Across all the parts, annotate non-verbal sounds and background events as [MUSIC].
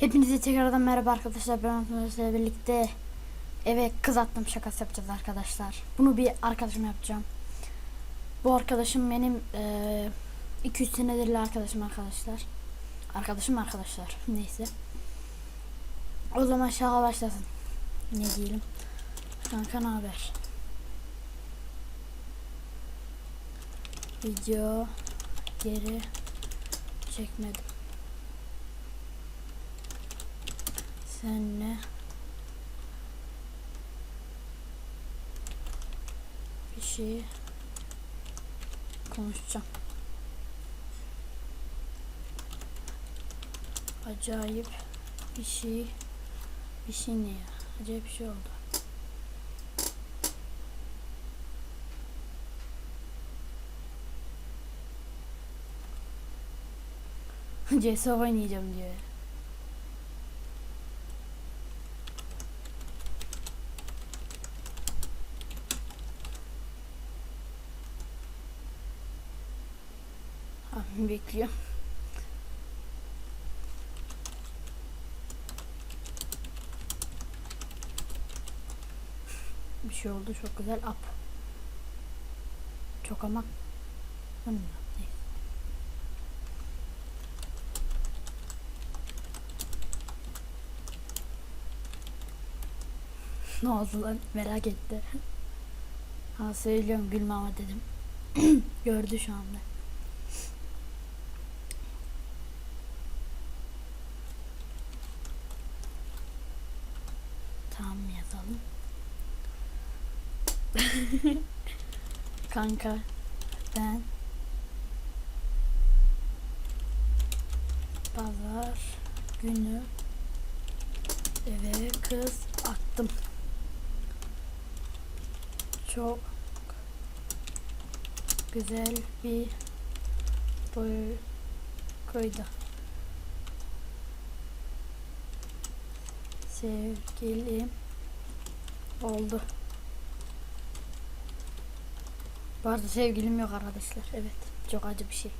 Hepinize tekrardan merhaba arkadaşlar. Ben Antonio birlikte eve kız attım şakası yapacağız arkadaşlar. Bunu bir arkadaşım yapacağım. Bu arkadaşım benim eee 200 senedir arkadaşım arkadaşlar. Arkadaşım arkadaşlar. [LAUGHS] Neyse. O zaman şaka başlasın. Ne diyelim? Kanka ne haber? Video geri çekmedim. Senle bir şey konuşacağım. Acayip bir şey bir şey ne ya? Acayip bir şey oldu. [LAUGHS] CS oynayacağım diyor. Bekliyor. Bir şey oldu çok güzel up. Çok ama. Neyse. ne oldu lan merak etti. [LAUGHS] Ha söylüyorum gülme ama dedim. [CLEARS THROAT] Gördü şu anda. Tamam yazalım. [LAUGHS] Kanka ben pazar günü eve kız attım. Çok güzel bir boy koydu. Sevgilim oldu. Bu sevgilim yok arkadaşlar. Evet. Çok acı bir şey.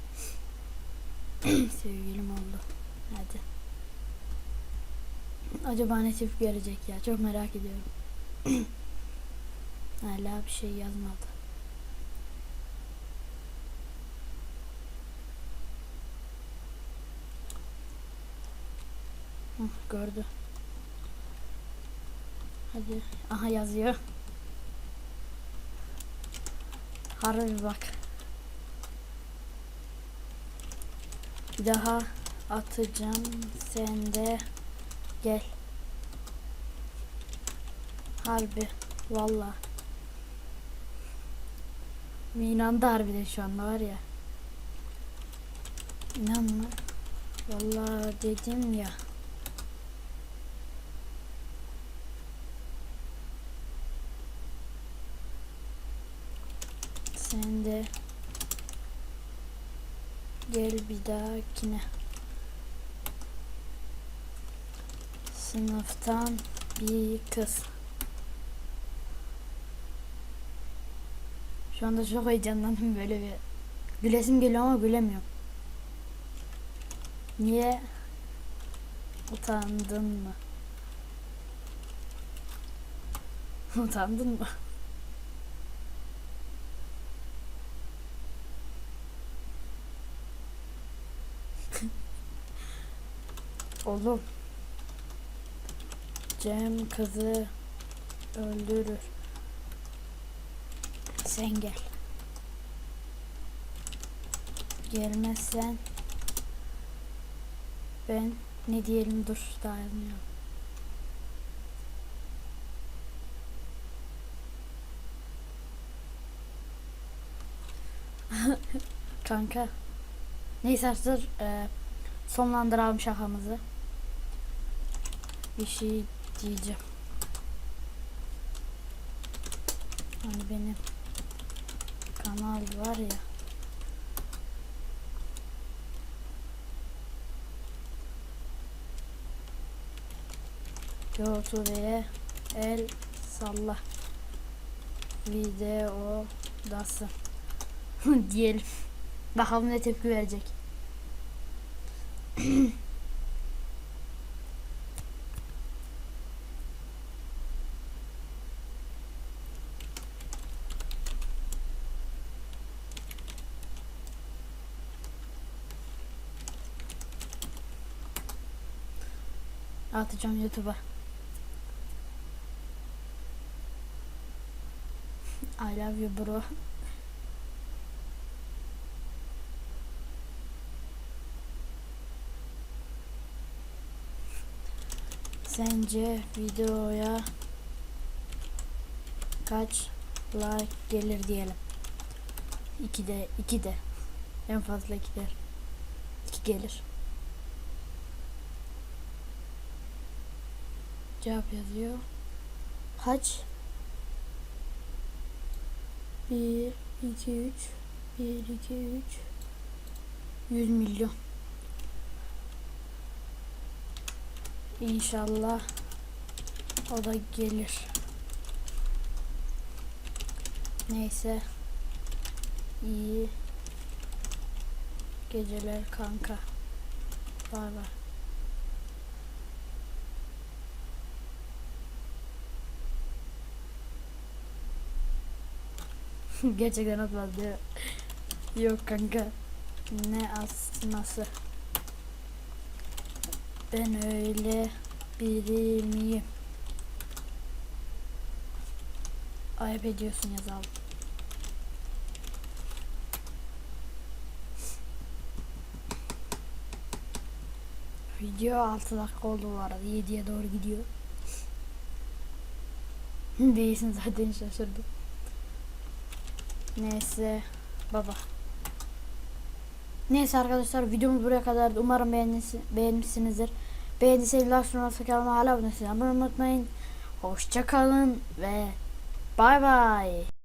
[CLEARS THROAT] sevgilim oldu. Hadi. Acaba ne tepki verecek ya? Çok merak ediyorum. [CLEARS THROAT] Hala bir şey yazmadı. Gördü. Hadi. Aha yazıyor. Harbi bak. Daha atacağım. Sen de gel. Harbi. Valla. İnandı harbiden şu anda var ya. İnanma. Valla dedim ya. Sen de gel bir dahakine. Sınıftan bir kız. Şu anda çok heyecanlandım böyle bir. Gülesim geliyor ama gülemiyorum. Niye? Utandın mı? [LAUGHS] Utandın mı? Oğlum. Cem kızı öldürür. Sen gel. Gelmezsen ben ne diyelim dur daha yazmıyorum. [LAUGHS] Kanka. Neyse artık e, sonlandıralım şakamızı. Bir şey diyeceğim. Hani benim kanal var ya. YouTube'ye el salla. Videodasın. [LAUGHS] Diyelim. Bakalım ne tepki verecek. [CLEARS THROAT] Atacağım YouTube'a. [LAUGHS] I love you bro. [LAUGHS] Sence videoya kaç like gelir diyelim. 2 de 2 de en fazla 2 der. 2 gelir. Cevap yazıyor. Kaç? 1 2 3 1 2 3 100 milyon. İnşallah o da gelir. Neyse. İyi geceler kanka. Bay bay. [LAUGHS] Gerçekten atmaz diyor. Yok kanka. Ne asması. Ben öyle biri miyim? Ayıp ediyorsun yazalım. Video 6 dakika oldu bu arada. 7'ye doğru gidiyor. [LAUGHS] Değilsin zaten şaşırdım. Neyse baba. Neyse arkadaşlar videomuz buraya kadardı. Umarım beğenmişsinizdir. Beğendiyseniz like sunması kanalıma hala abone olmayı unutmayın. Hoşçakalın ve bay bay.